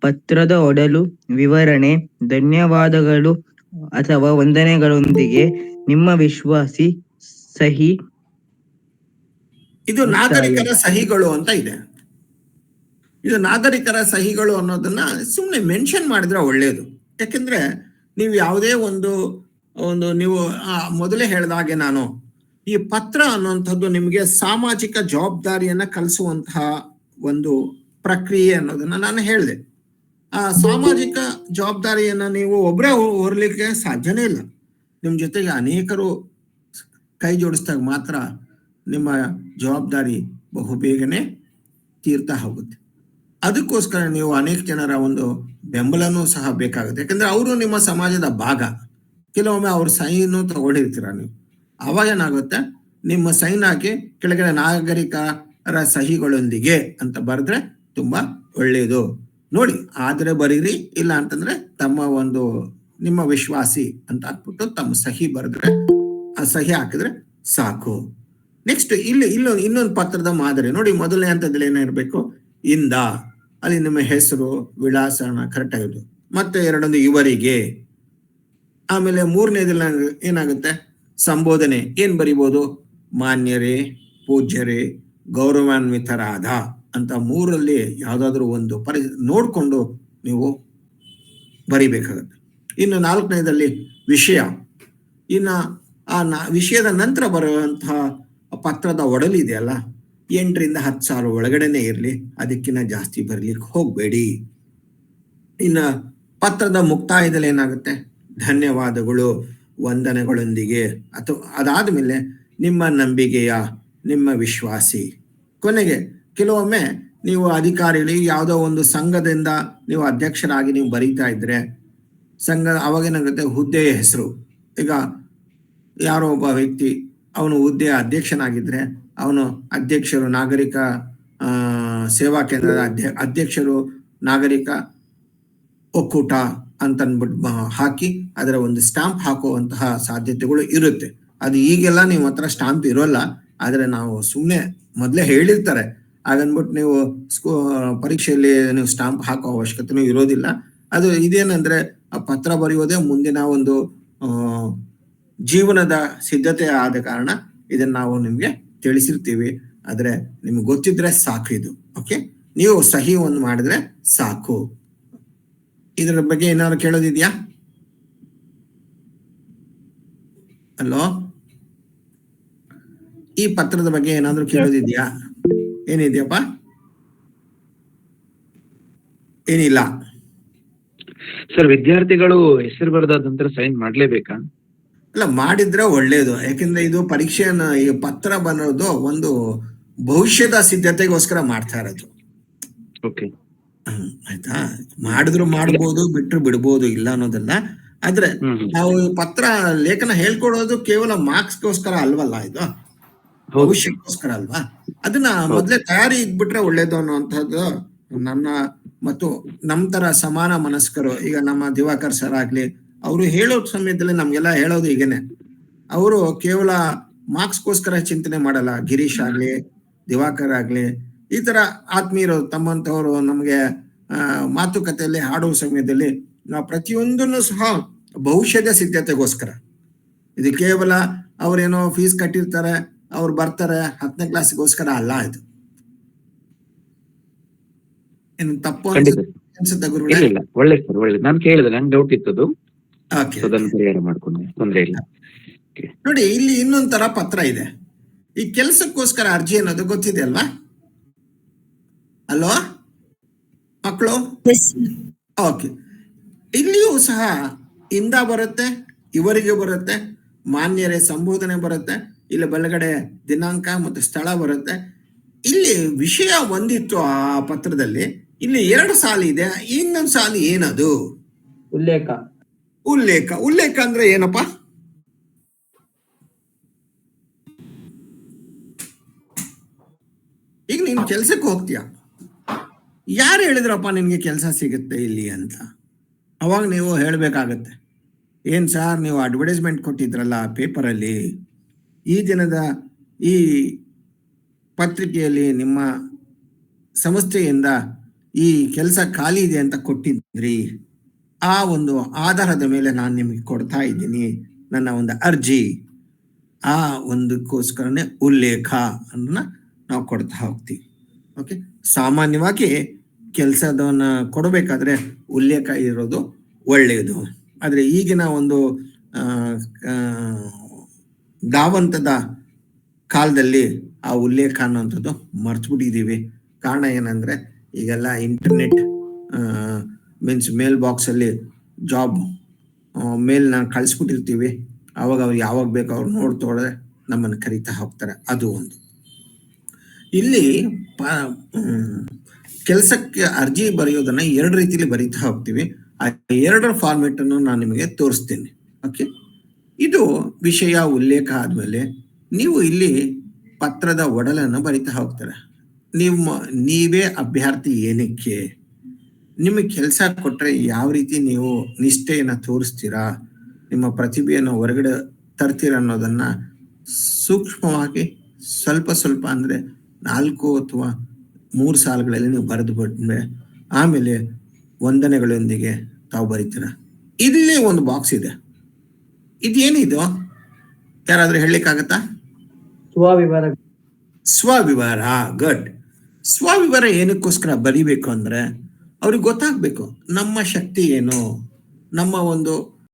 ಪತ್ರದ ಒಡಲು ವಿವರಣೆ ಧನ್ಯವಾದಗಳು ಅಥವಾ ವಂದನೆಗಳೊಂದಿಗೆ ನಿಮ್ಮ ವಿಶ್ವಾಸಿ ಸಹಿ ಇದು ನಾಗರಿಕರ ಸಹಿಗಳು ಅಂತ ಇದೆ. ಇದು ನಾಗರಿಕರ ಸಹಿಗಳು ಅನ್ನೋದನ್ನ ಸುಮ್ಮನೆ ಮೆನ್ಷನ್ ಮಾಡಿದ್ರೆ ಒಳ್ಳೆಯದು ಯಾಕೆಂದ್ರೆ ನೀವು ಯಾವುದೇ ಒಂದು ಒಂದು ನೀವು ಮೊದಲೇ ಹೇಳ್ದಾಗೆ ನಾನು, ಈ ಪತ್ರ ಅನ್ನುವಂಥದ್ದು ನಿಮಗೆ ಸಾಮಾಜಿಕ ಜವಾಬ್ದಾರಿಯನ್ನ ಕಲಿಸುವಂತಹ ಒಂದು ಪ್ರಕ್ರಿಯೆ ಅನ್ನೋದನ್ನ ನಾನು ಹೇಳಿದೆ. ಆ ಸಾಮಾಜಿಕ ಜವಾಬ್ದಾರಿಯನ್ನ ನೀವು ಒಬ್ಬರೇ ಹೊರಲಿಕ್ಕೆ ಸಾಧ್ಯನೇ ಇಲ್ಲ. ನಿಮ್ ಜೊತೆಗೆ ಅನೇಕರು ಕೈ ಜೋಡಿಸಿದಾಗ ಮಾತ್ರ ನಿಮ್ಮ ಜವಾಬ್ದಾರಿ ಬಹುಬೇಗನೆ ತೀರ್ತಾ ಹೋಗುತ್ತೆ. ಅದಕ್ಕೋಸ್ಕರ ನೀವು ಅನೇಕ ಜನರ ಒಂದು ಬೆಂಬಲನೂ ಸಹ ಬೇಕಾಗುತ್ತೆ. ಯಾಕಂದ್ರೆ ಅವರು ನಿಮ್ಮ ಸಮಾಜದ ಭಾಗ. ಕೆಲವೊಮ್ಮೆ ಅವ್ರ ಸೈನು ತಗೊಂಡಿರ್ತೀರ ನೀವು. ಅವಾಗ ಏನಾಗುತ್ತೆ? ನಿಮ್ಮ ಸೈನ್ ಹಾಕಿ ಕೆಳಗಡೆ ನಾಗರಿಕರ ಸಹಿಗಳೊಂದಿಗೆ ಅಂತ ಬರೆದ್ರೆ ತುಂಬಾ ಒಳ್ಳೆಯದು. ನೋಡಿ, ಆದರೆ ಬರೀರಿ, ಇಲ್ಲ ಅಂತಂದ್ರೆ ತಮ್ಮ ಒಂದು ನಿಮ್ಮ ವಿಶ್ವಾಸಿ ಅಂತ ಹಾಕ್ಬಿಟ್ಟು ತಮ್ಮ ಸಹಿ ಬರೆದ್ರೆ, ಆ ಸಹಿ ಹಾಕಿದ್ರೆ ಸಾಕು. ನೆಕ್ಸ್ಟ್ ಇಲ್ಲಿ, ಇಲ್ಲೊಂದು, ಇನ್ನೊಂದು ಪತ್ರದ ಮಾದರಿ. ನೋಡಿ, ಮೊದಲನೇ ಹಂತದಲ್ಲಿ ಏನಿರ್ಬೇಕು? ಇಂದ. ಅಲ್ಲಿ ನಿಮ್ಮ ಹೆಸರು, ವಿಳಾಸನ ಕರೆಕ್ಟ್ ಆಗುತ್ತೆ ಮತ್ತೆ ಎರಡೊಂದು ಇವರಿಗೆ. ಆಮೇಲೆ ಮೂರನೇದ ಏನಾಗುತ್ತೆ? ಸಂಬೋಧನೆ. ಏನ್ ಬರಿಬೋದು? ಮಾನ್ಯರೇ, ಪೂಜ್ಯರೇ, ಗೌರವಾನ್ವಿತರಾದ ಅಂತ ಮೂರಲ್ಲಿ ಯಾವುದಾದ್ರೂ ಒಂದು ಪರಿ, ನೋಡಿಕೊಂಡು ನೀವು ಬರಿಬೇಕಾಗತ್ತೆ. ಇನ್ನು ನಾಲ್ಕನೇದಲ್ಲಿ ವಿಷಯ. ಇನ್ನು ಆ ನ, ವಿಷಯದ ನಂತರ ಬರುವಂತಹ ಪತ್ರದ ಒಡಲಿದೆಯಲ್ಲ ಎಂಟರಿಂದ ಹತ್ತು ಸಾವಿರ ಒಳಗಡೆನೆ ಇರಲಿ ಅದಕ್ಕಿಂತ ಜಾಸ್ತಿ ಬರಲಿಕ್ಕೆ ಹೋಗಬೇಡಿ. ಇನ್ನು ಪತ್ರದ ಮುಕ್ತಾಯದಲ್ಲಿ ಏನಾಗುತ್ತೆ? ಧನ್ಯವಾದಗಳು, ವಂದನೆಗಳೊಂದಿಗೆ. ಅಥವಾ ಅದಾದ ಮೇಲೆ ನಿಮ್ಮ ನಂಬಿಕೆಯ, ನಿಮ್ಮ ವಿಶ್ವಾಸಿ. ಕೊನೆಗೆ, ಕೆಲವೊಮ್ಮೆ ನೀವು ಅಧಿಕಾರಿಗಳಿಗೆ ಯಾವುದೋ ಒಂದು ಸಂಘದಿಂದ ನೀವು ಅಧ್ಯಕ್ಷರಾಗಿ ನೀವು ಬರೀತಾ ಇದ್ರೆ, ಸಂಘ ಅವಾಗೇನಾಗುತ್ತೆ ಹುದ್ದೆಯ ಹೆಸರು. ಈಗ ಯಾರೋ ಒಬ್ಬ ವ್ಯಕ್ತಿ ಅವನು ಹುದ್ದೆಯ ಅಧ್ಯಕ್ಷನಾಗಿದ್ರೆ ಅವನು ಅಧ್ಯಕ್ಷರು ನಾಗರಿಕ ಸೇವಾ ಕೇಂದ್ರದ ಅಧ್ಯ ಅಧ್ಯಕ್ಷರು ನಾಗರಿಕ ಒಕ್ಕೂಟ ಅಂತ ಅಂದ್ಬಿಟ್ಟು ಹಾಕಿ ಅದರ ಒಂದು ಸ್ಟಾಂಪ್ ಹಾಕುವಂತಹ ಸಾಧ್ಯತೆಗಳು ಇರುತ್ತೆ. ಅದು ಈಗೆಲ್ಲ ನಿಮ್ಮ ಹತ್ರ ಸ್ಟಾಂಪ್ ಇರೋಲ್ಲ, ಆದರೆ ನಾವು ಸುಮ್ಮನೆ ಮೊದಲೇ ಹೇಳಿರ್ತಾರೆ. ಅದನ್ಬಿಟ್ಟು ನೀವು ಸ್ಕೂ, ಪರೀಕ್ಷೆಯಲ್ಲಿ ನೀವು ಸ್ಟಾಂಪ್ ಹಾಕೋ ಅವಶ್ಯಕತೆನೂ ಇರೋದಿಲ್ಲ. ಅದು ಇದೇನಂದ್ರೆ ಪತ್ರ ಬರೆಯೋದೇ ಮುಂದಿನ ಒಂದು ಜೀವನದ ಸಿದ್ಧತೆ ಆದ ಕಾರಣ ಇದನ್ನ ನಾವು ನಿಮ್ಗೆ ತಿಳಿಸಿರ್ತೀವಿ. ಆದ್ರೆ ನಿಮ್ಗೆ ಗೊತ್ತಿದ್ರೆ ಸಾಕು ಇದು ಓಕೆ ನೀವು ಸಹಿ ಒಂದು ಮಾಡಿದ್ರೆ ಸಾಕು. ಇದರ ಬಗ್ಗೆ ಏನಾದ್ರು ಕೇಳೋದಿದ್ಯಾ? ಹಲೋ ಈ ಪತ್ರದ ಬಗ್ಗೆ ಏನಾದ್ರು ಕೇಳೋದಿದ್ಯಾ? ಏನಿದೆಯಪ್ಪ? ಏನಿಲ್ಲ. ಸರ್, ವಿದ್ಯಾರ್ಥಿಗಳು ಹೆಸರು ಬರೆದಾದ ನಂತರ ಸೈನ್ ಮಾಡ್ಲೇಬೇಕಾ? ಅಲ್ಲ ಮಾಡಿದ್ರೆ ಒಳ್ಳೇದು. ಯಾಕಂದ್ರೆ ಇದು ಪರೀಕ್ಷೆಯನ್ನ ಈ ಪತ್ರ ಬರೋದು ಒಂದು ಭವಿಷ್ಯದ ಸಿದ್ಧತೆಗೋಸ್ಕರ ಮಾಡ್ತಾ ಇರೋದು. ಆಯ್ತಾ? ಮಾಡಿದ್ರು ಮಾಡ್ಬೋದು ಬಿಟ್ರು ಬಿಡ್ಬೋದು ಇಲ್ಲ ಅನ್ನೋದಲ್ಲ. ಆದ್ರೆ. ನಾವು ಪತ್ರ ಲೇಖನ ಹೇಳ್ಕೊಡೋದು ಕೇವಲ ಮಾರ್ಕ್ಸ್ಗೋಸ್ಕರ ಅಲ್ವಲ್ಲ ಇದು? ಭವಿಷ್ಯಕ್ಕೋಸ್ಕರ ಅಲ್ವಾ? ಅದನ್ನ ಮೊದ್ಲೇ ತಯಾರಿ ಇದ್ಬಿಟ್ರೆ ಒಳ್ಳೇದು ಅನ್ನುವಂಥದ್ದು ನನ್ನ ಮತ್ತು ನಮ್ ತರ ಸಮಾನ ಮನಸ್ಕರು ಈಗ ನಮ್ಮ ದಿವಾಕರ್ ಸರ್ ಆಗ್ಲಿ ಅವರು ಹೇಳೋ ಸಮಯದಲ್ಲಿ ನಮ್ಗೆಲ್ಲ ಹೇಳೋದು ಹೀಗೇನೆ ಅವರು ಕೇವಲ ಮಾರ್ಕ್ಸ್ಗೋಸ್ಕರ ಚಿಂತನೆ ಮಾಡಲ್ಲ. ಗಿರೀಶ್ ಆಗ್ಲಿ ದಿವಾಕರ್ ಆಗ್ಲಿ ಈ ತರ ಆತ್ಮೀಯರು ತಮ್ಮಂತವರು ನಮಗೆ ಮಾತುಕತೆಯಲ್ಲಿ ಹಾಡುವ ಸಮಯದಲ್ಲಿ ನಾವು ಪ್ರತಿಯೊಂದನ್ನು ಸಹ ಭವಿಷ್ಯದ ಸಿದ್ಧತೆಗೋಸ್ಕರ. ಇದು ಕೇವಲ ಅವ್ರೇನೋ ಫೀಸ್ ಕಟ್ಟಿರ್ತಾರೆ ಅವ್ರು ಬರ್ತಾರೆ ಹತ್ತನೇ ಕ್ಲಾಸ್ಗೋಸ್ಕರ ಅಲ್ಲ ಇದು. ಏನು ತಪ್ಪು ಅನ್ಸುತ್ತೆ? ಗುರು ಒಳ್ಳೆ ಸರ್ ಒಳ್ಳೆ. ನಾನು ಕೇಳಿದೆ ನಂಗೆ ಡೌಟ್ ಇತ್ತು ಅದನ್ನು ಪರಿಹಾರ ಮಾಡ್ಕೊಂಡೆ ತೊಂದ್ರೆ ಇಲ್ಲ. ನೋಡಿ ಇಲ್ಲಿ ಇನ್ನೊಂದ್ ತರ ಪತ್ರ ಇದೆ. ಈ ಕೆಲಸಕ್ಕೋಸ್ಕರ ಅರ್ಜಿ ಅನ್ನೋದು ಗೊತ್ತಿದೆ ಅಲ್ವಾ? ಅಲ್ವಾ ಮಕ್ಕಳು ಓಕೆ ಇಲ್ಲಿಯೂ ಸಹ ಇಂದ ಬರುತ್ತೆ ಇವರಿಗೆ ಬರುತ್ತೆ ಮಾನ್ಯರೇ ಸಂಬೋಧನೆ ಬರುತ್ತೆ ಇಲ್ಲಿ ಬಲಗಡೆ ದಿನಾಂಕ ಮತ್ತು ಸ್ಥಳ ಬರುತ್ತೆ. ಇಲ್ಲಿ ವಿಷಯ ಒಂದಿತ್ತು ಆ ಪತ್ರದಲ್ಲಿ ಇಲ್ಲಿ ಎರಡು ಸಾಲು ಇದೆ ಇನ್ನೊಂದು ಸಾಲು ಏನದು? ಉಲ್ಲೇಖ. ಉಲ್ಲೇಖ. ಉಲ್ಲೇಖ ಅಂದ್ರೆ ಏನಪ್ಪ? ಈಗ ನೀನ್ ಕೆಲ್ಸಕ್ಕೆ ಹೋಗ್ತೀಯ? ಯಾರು ಹೇಳಿದ್ರಪ್ಪ ನಿನ್ಗೆ ಕೆಲಸ ಸಿಗುತ್ತೆ ಇಲ್ಲಿ ಅಂತ? ಅವಾಗ ನೀವು ಹೇಳಬೇಕಾಗತ್ತೆ. ಏನ್ ಸರ್, ನೀವು ಅಡ್ವರ್ಟೈಸ್ಮೆಂಟ್ ಕೊಟ್ಟಿದ್ರಲ್ಲ ಪೇಪರಲ್ಲಿ ಈ ದಿನದ ಈ ಪತ್ರಿಕೆಯಲ್ಲಿ ನಿಮ್ಮ ಸಂಸ್ಥೆಯಿಂದ ಈ ಕೆಲಸ ಖಾಲಿ ಇದೆ ಅಂತ ಕೊಟ್ಟಿದ್ರಿ. ಆ ಒಂದು ಆಧಾರದ ಮೇಲೆ ನಾನು ನಿಮಗೆ ಕೊಡ್ತಾ ಇದ್ದೀನಿ. ನನ್ನ ಒಂದು ಅರ್ಜಿ. ಆ ಒಂದಕ್ಕೋಸ್ಕರನೇ ಉಲ್ಲೇಖ ಅನ್ನ ನಾವು ಕೊಡ್ತಾ ಹೋಗ್ತೀವಿ. ಓಕೆ ಸಾಮಾನ್ಯವಾಗಿ ಕೆಲಸದವನ್ನ ಕೊಡಬೇಕಾದ್ರೆ ಉಲ್ಲೇಖ ಇರೋದು ಒಳ್ಳೆಯದು ಆದರೆ ಈಗಿನ ಒಂದು ಆ, ಆ, ಧಾವಂತದ ಕಾಲದಲ್ಲಿ ಆ ಉಲ್ಲೇಖ ಅನ್ನೋಂಥದ್ದು ಮರ್ತ್ಬಿಟ್ಟಿದ್ದೀವಿ ಕಾರಣ ಏನಂದ್ರೆ ಈಗೆಲ್ಲ ಇಂಟರ್ನೆಟ್ ಮೀನ್ಸ್ ಮೇಲ್ ಬಾಕ್ಸ್ ಅಲ್ಲಿ ಜಾಬ್ ಮೇಲ್ನ ಕಳಿಸ್ಬಿಟ್ಟಿರ್ತೀವಿ. ಅವಾಗ ಅವ್ರು ಯಾವಾಗ ಬೇಕು ಅವ್ರು ನೋಡ್ತೋಳೆ ನಮ್ಮನ್ನು ಕರಿತಾ ಹೋಗ್ತಾರೆ. ಅದು ಒಂದು. ಇಲ್ಲಿ ಕೆಲಸಕ್ಕೆ ಅರ್ಜಿ ಬರೆಯೋದನ್ನ ಎರಡು ರೀತಿಲಿ ಬರೀತಾ ಹೋಗ್ತೀವಿ. ಆ ಎರಡರ ಫಾರ್ಮೆಟ್ ಅನ್ನು ನಾನು ನಿಮಗೆ ತೋರಿಸ್ತೀನಿ. ಓಕೆ ಇದು ವಿಷಯ, ಉಲ್ಲೇಖ ಆದ್ಮೇಲೆ ನೀವು ಇಲ್ಲಿ ಪತ್ರದ ಒಡಲನ್ನು ಬರಿತಾ ಹೋಗ್ತಾರೆ. ನಿಮ್ಮ, ನೀವೇ ಅಭ್ಯರ್ಥಿ ಏನಕ್ಕೆ? ನಿಮಗೆ ಕೆಲಸ ಕೊಟ್ರೆ ಯಾವ ರೀತಿ ನೀವು ನಿಷ್ಠೆಯನ್ನ ತೋರಿಸ್ತೀರಾ? ನಿಮ್ಮ ಪ್ರತಿಭೆಯನ್ನು ಹೊರಗಡೆ ತರ್ತೀರ ಅನ್ನೋದನ್ನ ಸೂಕ್ಷ್ಮವಾಗಿ ಸ್ವಲ್ಪ ಸ್ವಲ್ಪ ಅಂದ್ರೆ ನಾಲ್ಕು ಅಥವಾ ಮೂರು ಸಾಲುಗಳಲ್ಲಿ ನೀವು ಬರೆದು ಬಿಟ್ರೆ ಆಮೇಲೆ ವಂದನೆಗಳೊಂದಿಗೆ ತಾವು ಬರೀತೀರ? ಇಲ್ಲಿ ಒಂದು ಬಾಕ್ಸ್ ಇದೆ. ಇದೇನಿದು? ಯಾರಾದ್ರೂ ಹೇಳಲಿಕ್ಕಾಗತ್ತಾ? ಸ್ವವಿವರ. ಸ್ವವಿವರ ಗುಡ್ ಸ್ವವಿವರ ಏನಕ್ಕೋಸ್ಕರ ಬರಿಬೇಕು ಅಂದ್ರೆ ಅವ್ರಿಗೆ ಗೊತ್ತಾಗ್ಬೇಕು ನಮ್ಮ ಶಕ್ತಿ ಏನು ನಮ್ಮ ಒಂದು